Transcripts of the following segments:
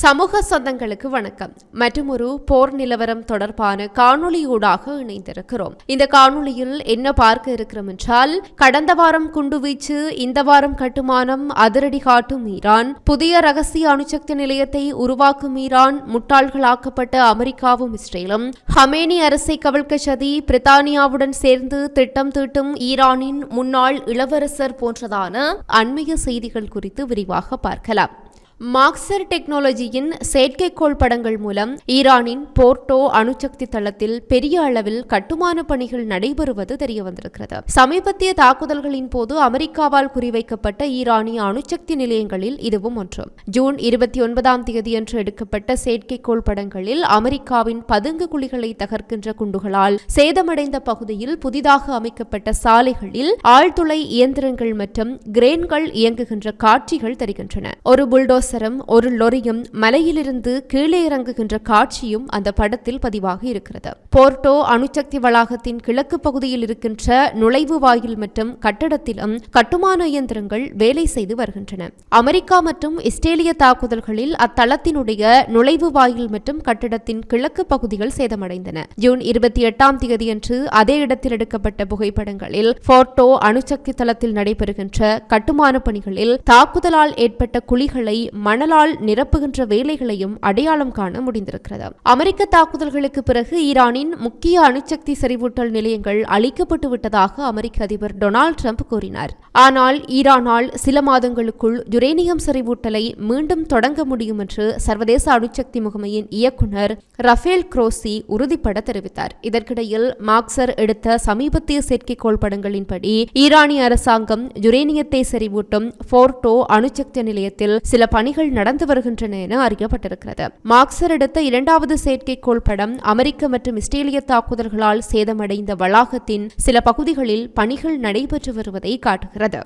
சமூக சொந்தங்களுக்கு வணக்கம். மற்றும் ஒரு போர் நிலவரம் தொடர்பான காணொளியூடாக இணைந்திருக்கிறோம். இந்த காணொளியில் என்ன பார்க்க இருக்கிறோம் என்றால் கடந்த வாரம் குண்டுவீச்சு இந்த வாரம் கட்டுமானம் அதிரடி காட்டும் ஈரான் புதிய ரகசிய அணுசக்தி நிலையத்தை உருவாக்கும் ஈரான் முட்டாள்களாக்கப்பட்ட அமெரிக்காவும் இஸ்ரேலும் ஹமேனி அரசை கவிழ்க்க சதி பிரித்தானியாவுடன் சேர்ந்து திட்டம் தீட்டும் ஈரானின் முன்னாள் இளவரசர் போன்றதான அண்மைய செய்திகள் குறித்து விரிவாக பார்க்கலாம். மார்க்சர் டெக்னாலஜியின் செயற்கைக்கோள் படங்கள் மூலம் ஈரானின் போர்ட்டோ அணுசக்தி தளத்தில் பெரிய அளவில் கட்டுமான பணிகள் நடைபெறுவது தெரிய வந்திருக்கிறது சமீபத்திய தாக்குதல்களின் போது அமெரிக்காவால் குறிவைக்கப்பட்ட ஈரானிய அணுசக்தி நிலையங்களில் இதுவும் ஒன்று. ஜூன் இருபத்தி ஒன்பதாம் தேதியன்று எடுக்கப்பட்ட செயற்கைக்கோள் படங்களில் அமெரிக்காவின் பதுங்கு குழிகளை தகர்க்கின்ற குண்டுகளால் சேதமடைந்த பகுதியில் புதிதாக அமைக்கப்பட்ட சாலைகளில் ஆழ்துளை இயந்திரங்கள் மற்றும் கிரேன்கள் இயங்குகின்ற காட்சிகள் தெரிகின்றன. ஒரு புல்டோஸ் அவசரம் ஒரு லொரியும் மலையிலிருந்து கீழே இறங்குகின்ற காட்சியும் அந்த படத்தில் பதிவாக இருக்கிறது. போர்ட்டோ அணுசக்தி வளாகத்தின் கிழக்கு பகுதியில் இருக்கின்ற நுழைவு வாயில் மற்றும் கட்டடத்திலும் கட்டுமான இயந்திரங்கள் வேலை செய்து வருகின்றன. அமெரிக்கா மற்றும் இஸ்ரேலிய தாக்குதல்களில் அத்தளத்தினுடைய நுழைவு வாயில் மற்றும் கட்டடத்தின் கிழக்கு பகுதிகள் சேதமடைந்தன. ஜூன் இருபத்தி எட்டாம் தேதியன்று அதே இடத்தில் எடுக்கப்பட்ட புகைப்படங்களில் போர்ட்டோ அணுசக்தி தளத்தில் நடைபெறுகின்ற கட்டுமான பணிகளில் தாக்குதலால் ஏற்பட்ட குழிகளை மணலால் நிரப்புகின்ற வேலைகளையும் அடையாளம் காண முடிந்திருக்கிறது. அமெரிக்க தாக்குதல்களுக்கு பிறகு ஈரானின் முக்கிய அணுசக்தி செறிவூட்டல் நிலையங்கள் அழிக்கப்பட்டு விட்டதாக அமெரிக்க அதிபர் டொனால்டு ட்ரம்ப் கூறினார். ஆனால் ஈரானால் சில மாதங்களுக்குள் யுரேனியம் செறிவூட்டலை மீண்டும் தொடங்க முடியும் என்று சர்வதேச அணுசக்தி முகமையின் இயக்குநர் ரஃபேல் குரோசி உறுதிப்பட தெரிவித்தார். இதற்கிடையில் மார்க்சர் எடுத்த சமீபத்திய செயற்கைக்கோள் படங்களின்படி ஈரானிய அரசாங்கம் யுரேனியத்தை செறிவூட்டும் போர்டோ அணுசக்தி நிலையத்தில் சில பணிகள் நடந்து வருகின்றன என அறியப்பட்டிருக்கிறது. மார்க்சர் எடுத்த இரண்டாவது செயற்கைக்கோள் படம் அமெரிக்க மற்றும் இஸ்ரேலிய தாக்குதல்களால் சேதமடைந்த வளாகத்தின் சில பகுதிகளில் பணிகள் நடைபெற்று வருவதை காட்டுகிறது.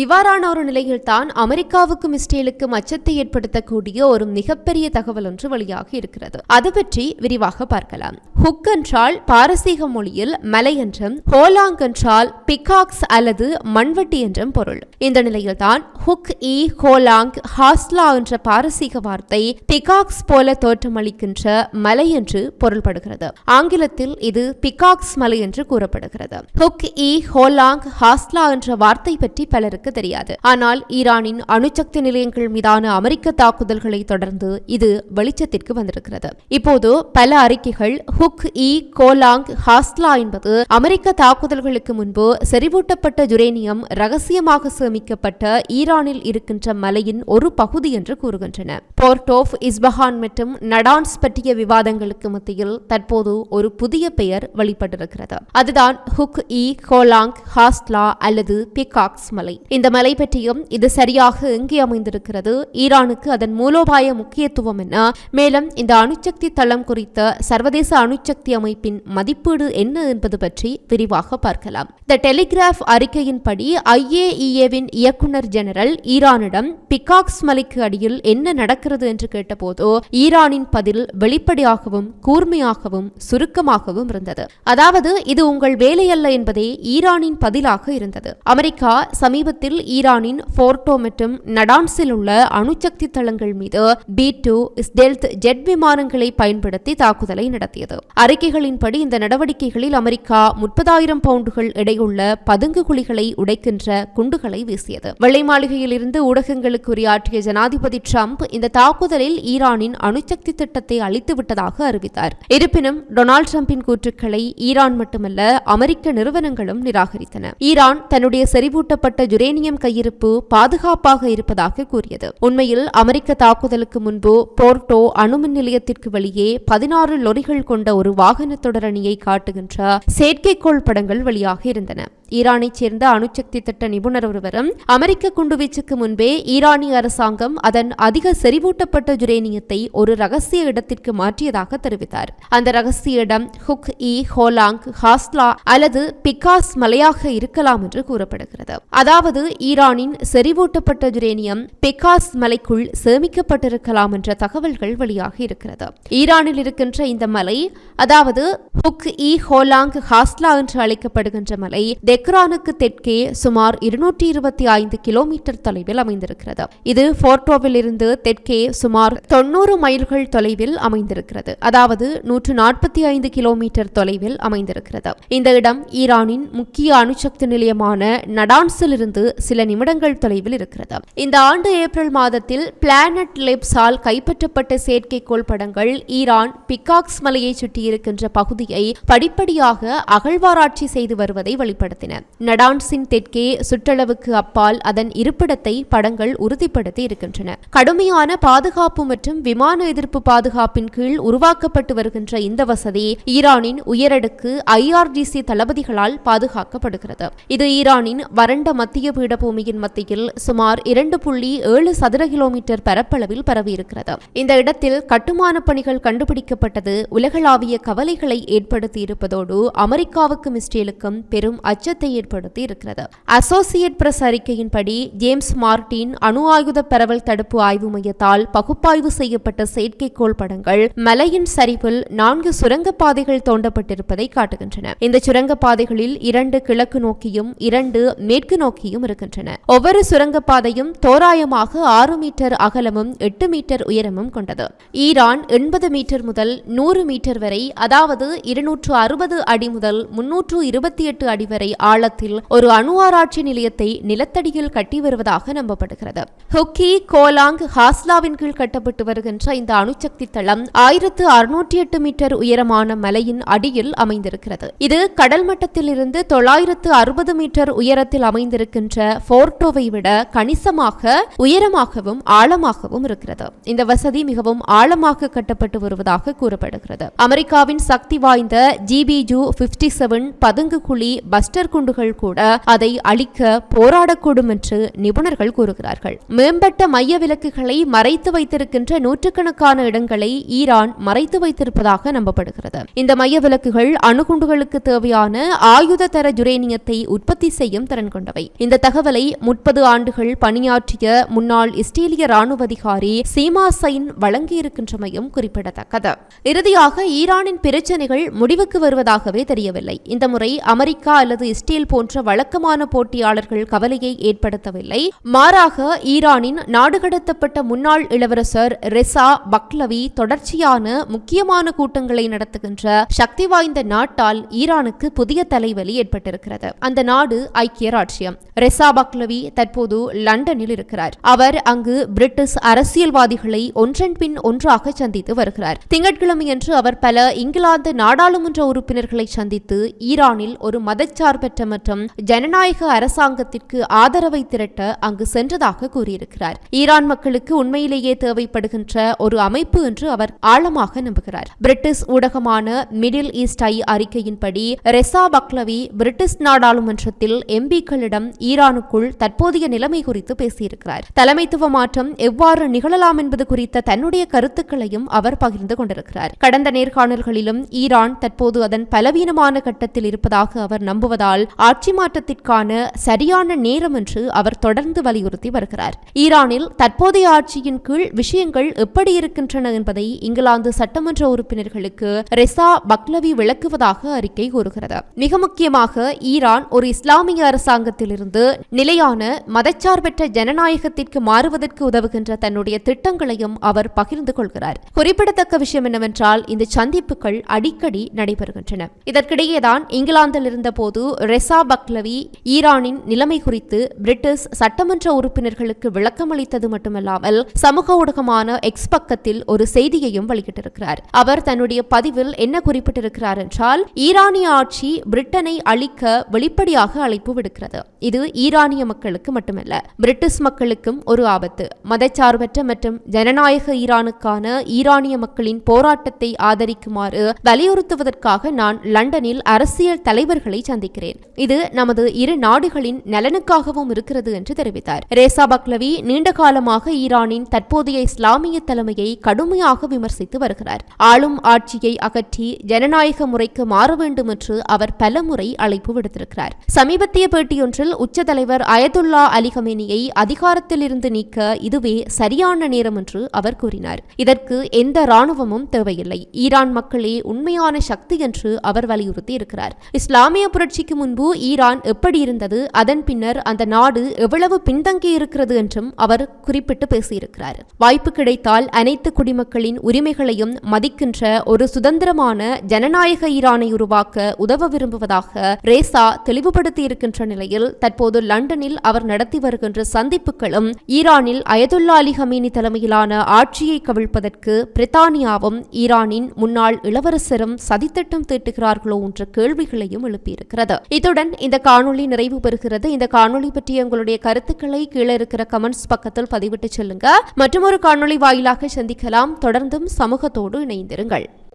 இவ்வாறான ஒரு நிலையில்தான் அமெரிக்காவுக்கும் இஸ்ரேலுக்கும் அச்சத்தை ஏற்படுத்தக்கூடிய ஒரு மிகப்பெரிய தகவல் ஒன்று வழியாக இருக்கிறது. அது பற்றி விரிவாக பார்க்கலாம். ஹுக் என்றால் பாரசீக மொழியில் மலை என்றும் ஹோலாங் என்றால் பிகாக்ஸ் அல்லது மண்வெட்டி என்றும் பொருள். இந்த நிலையில்தான் ஹுக் இ ஹோலாங் ஹாஸ்லா என்ற பாரசீக வார்த்தை பிகாக்ஸ் போல தோற்றமளிக்கின்ற மலை என்று பொருள்படுகிறது. ஆங்கிலத்தில் இது பிகாக்ஸ் மலை என்று கூறப்படுகிறது. ஹுக் இ ஹோலாங் ஹாஸ்லா என்ற வார்த்தை பற்றி பலருக்கு யாருக்கு தெரியாது. ஆனால் ஈரானின் அணுசக்தி நிலையங்கள் மீதான அமெரிக்க தாக்குதல்களை தொடர்ந்து இது வெளிச்சத்திற்கு வந்திருக்கிறது. இப்போது பல அறிக்கைகள் ஹுக் இ கோலாங் ஹாஸ்லா என்பது அமெரிக்க தாக்குதல்களுக்கு முன்பு செறிவூட்டப்பட்ட ஜுரேனியம் ரகசியமாக சேமிக்கப்பட்ட ஈரானில் இருக்கின்ற மலையின் ஒரு பகுதி என்று கூறுகின்றன. போர்டோஃப் இஸ்பஹான் மற்றும் நடான்ஸ் பற்றிய விவாதங்களுக்கு மத்தியில் தற்போது ஒரு புதிய பெயர் வெளிப்பட்டிருக்கிறது. அதுதான் ஹுக் இ கோலாங் ஹாஸ்லா அல்லது பிகாக்ஸ் மலை. இந்த மலை பற்றியும் இது சரியாக எங்கே அமைந்திருக்கிறது. ஈரானுக்கு அதன் மூலோபாய முக்கியத்துவம் என்ன? மேலும் இந்த அணுசக்தி தளம் குறித்த சர்வதேச அணுசக்தி அமைப்பின் மதிப்பீடு என்ன என்பது பற்றி விரிவாக பார்க்கலாம். த டெலிகிராஃப் அறிக்கையின்படி ஐஏஇஏவின் இயக்குநர் ஜெனரல் ஈரானிடம் பிகாக்ஸ் மலைக்கு அடியில் என்ன நடக்கிறது என்று கேட்டபோது ஈரானின் பதில் வெளிப்படையாகவும் கூர்மையாகவும் சுருக்கமாகவும் இருந்தது. அதாவது இது உங்கள் வேலையல்ல என்பதே ஈரானின் பதிலாக இருந்தது. அமெரிக்கா சமீபத்தில் சமீபத்தில் ஈரானின் போர்டோ மற்றும் நடான்ஸில் உள்ள அணுசக்தி தளங்கள் மீது பி டூ ஸ்டெல்த் ஜெட் விமானங்களை பயன்படுத்தி தாக்குதலை நடத்தியது. அறிக்கைகளின்படி இந்த நடவடிக்கைகளில் அமெரிக்கா முப்பதாயிரம் பவுண்டுகள் எடையுள்ள பதுங்கு குழிகளை உடைக்கின்ற குண்டுகளை வீசியது. வெள்ளை மாளிகையில் இருந்து ஊடகங்களுக்கு உரையாற்றிய ஜனாதிபதி டிரம்ப் இந்த தாக்குதலில் ஈரானின் அணுசக்தி திட்டத்தை அழித்துவிட்டதாக அறிவித்தார். இருப்பினும் டொனால்டு டிரம்பின் கூற்றுக்களை ஈரான் மட்டுமல்ல அமெரிக்க நிறுவனங்களும் நிராகரித்தன. ஈரான் தன்னுடைய செறிவூட்டப்பட்ட ஜுரே யுரேனியம் கையிருப்பு பாதுகாப்பாக இருப்பதாக கூறியது. உண்மையில் அமெரிக்க தாக்குதலுக்கு முன்பு போர்ட்டோ அணுமின் நிலையத்திற்கு வெளியே பதினாறு லொரிகள் கொண்ட ஒரு வாகன தொடரணியை காட்டுகின்ற செயற்கைக்கோள் படங்கள் வெளியாக இருந்தன. ஈரானைச் சேர்ந்த அணுசக்தி திட்ட நிபுணர் ஒருவரும் அமெரிக்க குண்டுவீச்சுக்கு முன்பே ஈரானிய அரசாங்கம் அதன் அதிக செறிவூட்டப்பட்ட ஜுரேனியத்தை ஒரு ரகசிய இடத்திற்கு மாற்றியதாக தெரிவித்தார். அந்த ரகசிய இடம் ஹுக் இ ஹோலாங் ஹாஸ்லா அல்லது பிகாஸ் மலையாக இருக்கலாம் என்று கூறப்படுகிறது. அதாவது அதாவது ஈரானின் செறிவூட்டப்பட்ட யுரேனியம் பெக்காஸ் மலைக்குள் சேமிக்கப்பட்டிருக்கலாம் என்ற தகவல்கள் வெளியாகி இருக்கிறது. ஈரானில் இருக்கின்ற இந்த மலை அதாவது ஹுக் இ ஹோலாங் ஹாஸ்லா என்று அழைக்கப்படுகின்ற மலை தெக்ரானுக்கு தெற்கே சுமார் இருநூற்றி இருபத்தி ஐந்து கிலோமீட்டர் தொலைவில் அமைந்திருக்கிறது. இது போர்டோவில் இருந்து தெற்கே சுமார் தொன்னூறு மைல்கள் தொலைவில் அமைந்திருக்கிறது. அதாவது நூற்று நாற்பத்தி ஐந்து கிலோமீட்டர் தொலைவில் அமைந்திருக்கிறது. இந்த இடம் ஈரானின் முக்கிய அணுசக்தி நிலையமான நடான்ஸிலிருந்து சில நிமிடங்கள் தொலைவில் இருக்கிறது. இந்த ஆண்டு ஏப்ரல் மாதத்தில் பிளானட் லிப்ஸால் கைப்பற்றப்பட்ட செயற்கைக்கோள் படங்கள் ஈரான் பிக்காக்ஸ் மலையை சுற்றியிருக்கின்ற பகுதியை படிப்படியாக அகழ்வாராய்ச்சி செய்து வருவதை வெளிப்படுத்தின. நடான்ஸின் தெற்கே சுற்றளவுக்கு அப்பால் அதன் இருப்பிடத்தை படங்கள் உறுதிப்படுத்தி இருக்கின்றன. கடுமையான பாதுகாப்பு மற்றும் விமான எதிர்ப்பு பாதுகாப்பின் கீழ் உருவாக்கப்பட்டு வருகின்ற இந்த வசதி ஈரானின் உயரடுக்கு ஐஆர்டிசி தளபதிகளால் பாதுகாக்கப்படுகிறது. இது ஈரானின் வறண்ட மத்திய பீடபூமியின் மத்தியில் சுமார் இரண்டு புள்ளி ஏழு சதுர கிலோமீட்டர் பரப்பளவில் பரவியிருக்கிறது. இந்த இடத்தில் கட்டுமான பணிகள் கண்டுபிடிக்கப்பட்டது உலகளாவிய கவலைகளை ஏற்படுத்தி இருப்பதோடு அமெரிக்காவுக்கும் இஸ்ரேலுக்கும் பெரும் அச்சத்தை ஏற்படுத்தி இருக்கிறது அசோசியேட் பிரஸ் அறிக்கையின்படி ஜேம்ஸ் மார்டின் அணு ஆயுத பரவல் தடுப்பு ஆய்வு மையத்தால் பகுப்பாய்வு செய்யப்பட்ட செயற்கைக்கோள் படங்கள் மலையின் சரிவில் நான்கு சுரங்கப்பாதைகள் தோண்டப்பட்டிருப்பதை காட்டுகின்றன. இந்த சுரங்கப்பாதைகளில் இரண்டு கிழக்கு நோக்கியும் இரண்டு மேற்கு நோக்கியும் இருக்கின்றன. ஒவ்வொரு சுரங்கப்பாதையும் தோராயமாக ஆறு மீட்டர் அகலமும் எட்டு மீட்டர் உயரமும் கொண்டது. ஈரான் எண்பது மீட்டர் முதல் நூறு மீட்டர் வரை அதாவது இருநூற்று அறுபது அடி முதல் முன்னூற்று இருபத்தி எட்டு அடி வரை ஆழத்தில் ஒரு அணு ஆராய்ச்சி நிலையத்தை நிலத்தடியில் கட்டி வருவதாக நம்பப்படுகிறது. ஹொக்கி கோலாங் ஹாஸ்லாவின் கீழ் கட்டப்பட்டு வருகின்ற இந்த அணுசக்தி தளம் ஆயிரத்து அறுநூற்றி எட்டு மீட்டர் உயரமான மலையின் அடியில் அமைந்திருக்கிறது. இது கடல் மட்டத்தில் இருந்து தொள்ளாயிரத்து அறுபது மீட்டர் உயரத்தில் அமைந்திருக்கின்ற என்ற போர்டோவை விட கணிசமாக உயரமாகவும் ஆழமாகவும் இருக்கிறது. இந்த வசதி மிகவும் ஆழமாக கட்டப்பட்டு வருவதாக கூறப்படுகிறது. அமெரிக்காவின் சக்தி வாய்ந்த ஜிபிஜு பிப்டி செவன் பதுங்கு குழி பஸ்டர் குண்டுகள் கூட அதை அழிக்க போராடக்கூடும் என்று நிபுணர்கள் கூறுகிறார்கள். மேம்பட்ட மைய விளக்குகளை மறைத்து வைத்திருக்கின்ற நூற்றுக்கணக்கான இடங்களை ஈரான் மறைத்து வைத்திருப்பதாக நம்பப்படுகிறது. இந்த மைய விளக்குகள் அணுகுண்டுகளுக்கு தேவையான ஆயுத தர யுரேனியத்தை உற்பத்தி செய்யும் திறன் கொண்டவை. இந்த தகவலை முப்பது ஆண்டுகள் பணியாற்றிய முன்னாள் இஸ்ரேலிய ராணுவ அதிகாரி சீமா சைன் வழங்கியிருக்கின்றமையும் குறிப்பிடத்தக்கது. இறுதியாக ஈரானின் பிரச்சனைகள் முடிவுக்கு வருவதாகவே தெரியவில்லை. இந்த முறை அமெரிக்கா அல்லது இஸ்ரேல் போன்ற வழக்கமான போட்டியாளர்கள் கவலையை ஏற்படுத்தவில்லை. மாறாக ஈரானின் நாடுகடத்தப்பட்ட முன்னாள் இளவரசர் ரெசா பக்லவி தொடர்ச்சியான முக்கியமான கூட்டங்களை நடத்துகின்ற சக்தி வாய்ந்த நாட்டால் ஈரானுக்கு புதிய தலைவலி ஏற்பட்டிருக்கிறது. அந்த நாடு ஐக்கிய ராஜ்யம். ரெசா பக்லவி தற்போது லண்டனில் இருக்கிறார். அவர் அங்கு பிரிட்டிஷ் அரசியல்வாதிகளை ஒன்றன் பின் ஒன்றாக சந்தித்து வருகிறார். திங்கட்கிழமையன்று அவர் பல இங்கிலாந்து நாடாளுமன்ற உறுப்பினர்களை சந்தித்து ஈரானில் ஒரு மதச்சார்பற்ற மற்றும் ஜனநாயக அரசாங்கத்திற்கு ஆதரவை திரட்ட அங்கு சென்றதாக கூறியிருக்கிறார். ஈரான் மக்களுக்கு உண்மையிலேயே தேவைப்படுகின்ற ஒரு அமைப்பு என்று அவர் ஆழமாக நம்புகிறார். பிரிட்டிஷ் ஊடகமான மிடில் ஈஸ்ட் ஐ அறிக்கையின்படி ரெசா பக்லவி பிரிட்டிஷ் நாடாளுமன்றத்தில் எம்பிக்களிடம் ஈரானுக்குள் தற்போதைய நிலைமை குறித்து பேசியிருக்கிறார். தலைமைத்துவ மாற்றம் எவ்வாறு நிகழலாம் என்பது குறித்த தன்னுடைய கருத்துக்களையும் அவர் பகிர்ந்து கொண்டிருக்கிறார். கடந்த நேர்காணல்களிலும் ஈரான் தற்போது அதன் பலவீனமான கட்டத்தில் இருப்பதாக அவர் நம்புவதால் ஆட்சி மாற்றத்திற்கான சரியான நேரம் என்று அவர் தொடர்ந்து வலியுறுத்தி வருகிறார். ஈரானில் தற்போதைய ஆட்சியின் கீழ் விஷயங்கள் எப்படி இருக்கின்றன என்பதை இங்கிலாந்து சட்டமன்ற உறுப்பினர்களுக்கு ரெசா பக்லவி விளக்குவதாக அறிக்கை கூறுகிறது. மிக முக்கியமாக ஈரான் ஒரு இஸ்லாமிய அரசாங்கத்திலிருந்து நிலையான மதச்சார்பற்ற ஜனநாயகத்திற்கு மாறுவதற்கு உதவுகின்ற தன்னுடைய திட்டங்களையும் அவர் பகிர்ந்து கொள்கிறார். குறிப்பிடத்தக்க விஷயம் என்னவென்றால் இந்த சந்திப்புகள் அடிக்கடி நடைபெறுகின்றன. இதற்கிடையேதான் இங்கிலாந்தில் இருந்தபோது ரெசா பக்லவி ஈரானின் நிலைமை குறித்து பிரிட்டிஷ் சட்டமன்ற உறுப்பினர்களுக்கு விளக்கமளித்தது மட்டுமல்லாமல் சமூக ஊடகமான எக்ஸ் பக்கத்தில் ஒரு செய்தியையும் வெளியிட்டிருக்கிறார். அவர் தன்னுடைய பதிவில் என்ன குறிப்பிட்டிருக்கிறார் என்றால் ஈரானிய ஆட்சி பிரிட்டனை அழிக்க வெளிப்படையாக அழைப்பு விடுக்கிறது. இது ஈரானிய மக்களுக்கு மட்டுமல்ல பிரிட்டிஷ் மக்களுக்கும் ஒரு ஆபத்து. மதச்சார்பற்ற மற்றும் ஜனநாயக ஈரானுக்கான ஈரானிய மக்களின் போராட்டத்தை ஆதரிக்குமாறு வலியுறுத்துவதற்காக நான் லண்டனில் அரசியல் தலைவர்களை சந்திக்கிறேன். இது நமது இரு நாடுகளின் நலனுக்காகவும் இருக்கிறது என்று தெரிவித்தார். ரேசா பக்லவி நீண்ட காலமாக ஈரானின் தற்போதைய இஸ்லாமிய தலைமையை கடுமையாக விமர்சித்து வருகிறார். ஆளும் ஆட்சியை அகற்றி ஜனநாயக முறைக்கு மாற வேண்டும் என்று அவர் பலமுறை அழைப்பு விடுத்திருக்கிறார். சமீபத்திய பேட்டியொன்றில் உச்ச தலைவர் அயதுல்லா அலி கமேனியை அதிகாரத்தில் இருந்து நீக்க இதுவே சரியான நேரம் என்று அவர் கூறினார். இதற்கு எந்த ராணுவமும் தேவையில்லை. ஈரான் மக்களே உண்மையான சக்தி என்று அவர் வலியுறுத்தி இருக்கிறார். இஸ்லாமிய புரட்சிக்கு முன்பு ஈரான் எப்படி இருந்தது அதன் பின்னர் அந்த நாடு எவ்வளவு பின்தங்கி இருக்கிறது என்றும் அவர் குறிப்பிட்டு பேசியிருக்கிறார். வாய்ப்பு கிடைத்தால் அனைத்து குடிமக்களின் உரிமைகளையும் மதிக்கின்ற ஒரு சுதந்திரமான ஜனநாயக ஈரானை உருவாக்க உதவ விரும்புவதாக ரேசா தெளிவுபடுத்தி இருக்கின்ற நிலையில் தற்போது லண்டனில் அவர் நடத்தி வருகின்ற சந்திப்புகளும் ஈரானில் அயதுல்லா அலி ஹமீனி தலைமையிலான ஆட்சியை கவிழ்ப்பதற்கு பிரித்தானியாவும் ஈரானின் முன்னாள் இளவரசரும் சதித்திட்டம் தீட்டுகிறார்களோ என்ற கேள்விகளையும் எழுப்பியிருக்கிறது. இத்துடன் இந்த காணொளி நிறைவு பெறுகிறது. இந்த காணொளி பற்றிய உங்களுடைய கருத்துக்களை கீழே இருக்கிற கமெண்ட்ஸ் பக்கத்தில் பதிவிட்டு செல்லுங்க. மற்றும் ஒரு காணொளி வாயிலாக சந்திக்கலாம். தொடர்ந்தும் சமூகத்தோடு இணைந்திருங்கள்.